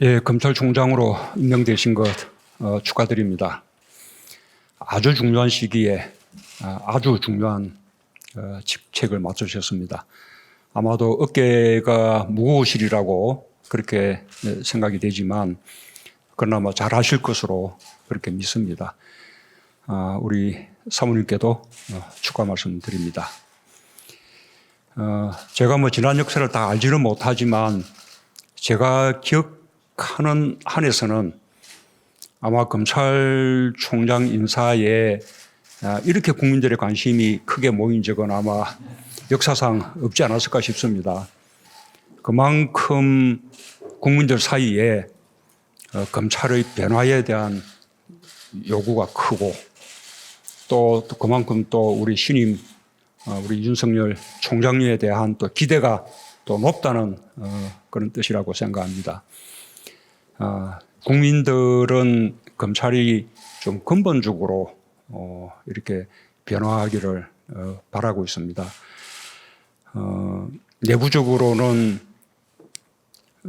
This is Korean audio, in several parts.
예, 검찰총장으로 임명되신 것 어, 축하드립니다. 아주 중요한 시기에 아, 아주 중요한 어, 직책을 맡으셨습니다. 아마도 어깨가 무거우시리라고 그렇게 예, 생각이 되지만 그나마 잘 하실 것으로 그렇게 믿습니다. 아, 우리 사모님께도 어, 축하 말씀드립니다. 어, 제가 뭐 지난 역사를 다 알지는 못하지만 제가 기억 하는 한에서는 아마 검찰총장 인사에 아, 이렇게 국민들의 관심이 크게 모인 적은 아마 역사상 없지 않았을까 싶습니다. 그만큼 국민들 사이에 어, 검찰의 변화에 대한 요구가 크고 또, 또 그만큼 또 우리 신임 어, 우리 윤석열 총장님에 대한 또 기대가 또 높다는 어, 그런 뜻이라고 생각합니다. 아, 국민들은 검찰이 좀 근본적으로 어, 이렇게 변화하기를 어, 바라고 있습니다. 어, 내부적으로는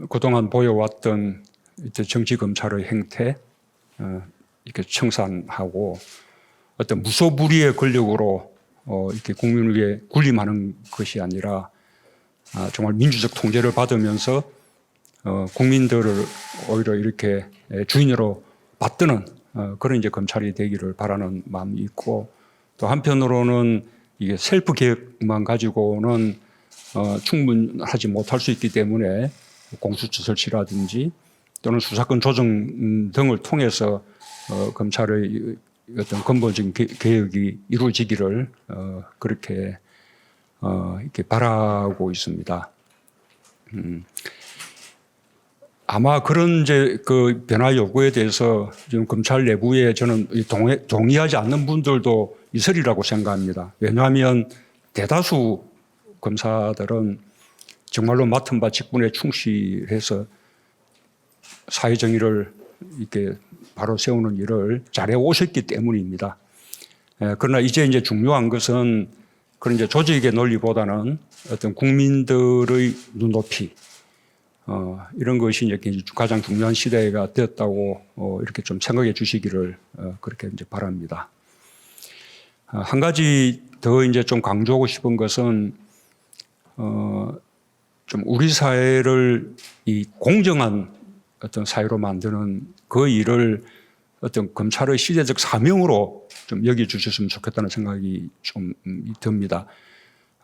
그동안 보여왔던 이제 정치 검찰의 행태 어, 이렇게 청산하고 어떤 무소불위의 권력으로 어, 이렇게 위해 군림하는 것이 아니라 아, 정말 민주적 통제를 받으면서 어, 국민들을 오히려 이렇게 에, 주인으로 받드는 어, 그런 이제 검찰이 되기를 바라는 마음이 있고 또 한편으로는 이게 셀프 개혁만 가지고는 어, 충분하지 못할 수 있기 때문에 공수처 설치라든지 또는 수사권 조정 음, 등을 통해서 어, 검찰의 어떤 근본적인 개- 개혁이 이루어지기를 어, 그렇게 어, 이렇게 바라고 있습니다. 음, 아마 그런 이제 그 변화 요구에 대해서 지금 검찰 내부에 저는 이 동의, 동의하지 않는 분들도 있으리라고 생각합니다. 왜냐하면 대다수 검사들은 정말로 맡은 바 직분에 충실해서 사회 정의를 이렇게 바로 세우는 일을 잘해 오셨기 때문입니다. 예, 그러나 이제 이제 중요한 것은 그런 이제 조직의 논리보다는 어떤 국민들의 눈높이 어, 이런 것이 이제 가장 중요한 시대가 되었다고 어, 이렇게 좀 생각해 주시기를 어, 그렇게 이제 바랍니다. 아, 한 가지 더 이제 좀 강조하고 싶은 것은 어, 좀 우리 사회를 이 공정한 어떤 사회로 만드는 그 일을 어떤 검찰의 시대적 사명으로 좀 여기 주셨으면 좋겠다는 생각이 좀 음, 듭니다.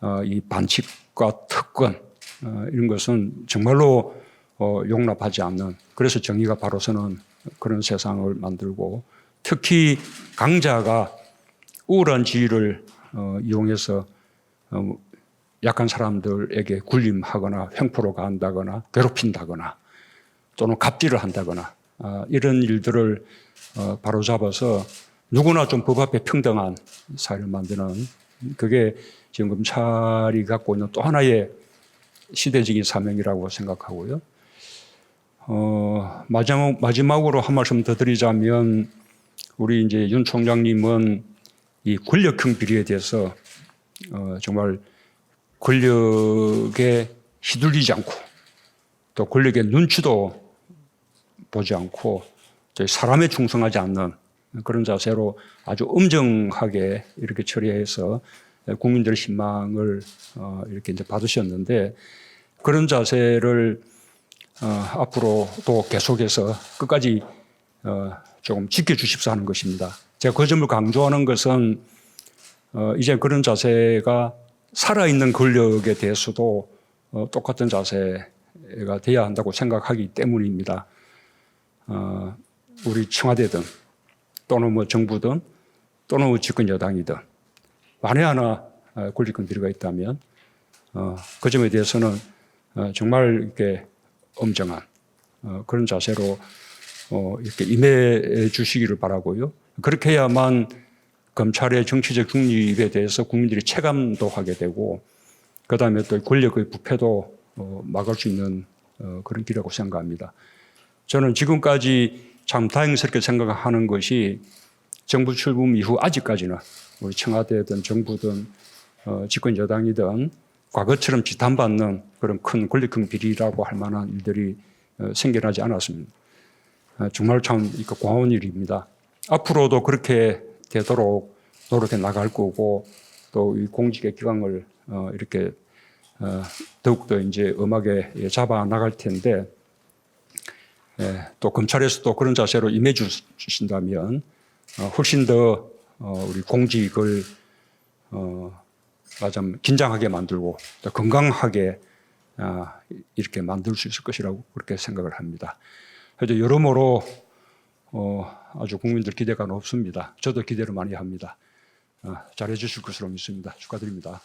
어, 이 반칙과 특권 어, 이런 것은 정말로 어, 용납하지 않는 그래서 정의가 바로 서는 그런 세상을 만들고 특히 강자가 우울한 지위를 어, 이용해서 어, 약한 사람들에게 군림하거나 횡포로 간다거나 괴롭힌다거나 또는 갑질을 한다거나 아, 이런 일들을 어, 바로 잡아서 누구나 좀 법 앞에 평등한 사회를 만드는 그게 지금 검찰이 갖고 있는 또 하나의 시대적인 사명이라고 생각하고요. 어, 마지막, 마지막으로 한 말씀 더 드리자면 우리 이제 윤 총장님은 이 권력형 비리에 대해서 어, 정말 권력에 휘둘리지 않고 또 권력의 눈치도 보지 않고 사람에 충성하지 않는 그런 자세로 아주 엄정하게 이렇게 처리해서 국민들의 신망을 어, 이렇게 이제 받으셨는데 그런 자세를 어, 앞으로 또 계속해서 끝까지 어, 조금 지켜주십사 하는 것입니다. 제가 그 점을 강조하는 것은 어, 이제 그런 자세가 살아있는 권력에 대해서도 어, 똑같은 자세가 돼야 한다고 생각하기 때문입니다. 어, 우리 청와대든 또는 뭐 정부든 또는 뭐 집권 여당이든 만에 하나 어, 권리권 비리가 있다면 어, 그 점에 대해서는 어, 정말 이렇게 엄정한 어, 그런 자세로 어, 이렇게 임해 주시기를 바라고요. 그렇게 해야만 검찰의 정치적 중립에 대해서 국민들이 체감도 하게 되고 그 다음에 또 권력의 부패도 어, 막을 수 있는 어, 그런 길이라고 생각합니다. 저는 지금까지 참 다행스럽게 생각하는 것이 정부 출범 이후 아직까지는 우리 청와대든 정부든 어, 집권 여당이든 과거처럼 지탄받는 그런 큰 권력형 비리라고 할 만한 일들이 어, 생겨나지 않았습니다. 어, 정말 참 이거 고마운 일입니다. 앞으로도 그렇게 되도록 노력해 나갈 거고 또 이 공직의 기강을 어, 이렇게 어, 더욱더 이제 음악에 예, 잡아 나갈 텐데 예, 또 검찰에서도 그런 자세로 임해 주- 주신다면 어, 훨씬 더 어, 우리 공직을 어, 좀 긴장하게 만들고 또 건강하게 아, 이렇게 만들 수 있을 것이라고 그렇게 생각을 합니다. 그래서 여러모로 어, 아주 국민들 기대가 높습니다. 저도 기대를 많이 합니다. 아, 잘해 주실 것으로 믿습니다. 축하드립니다.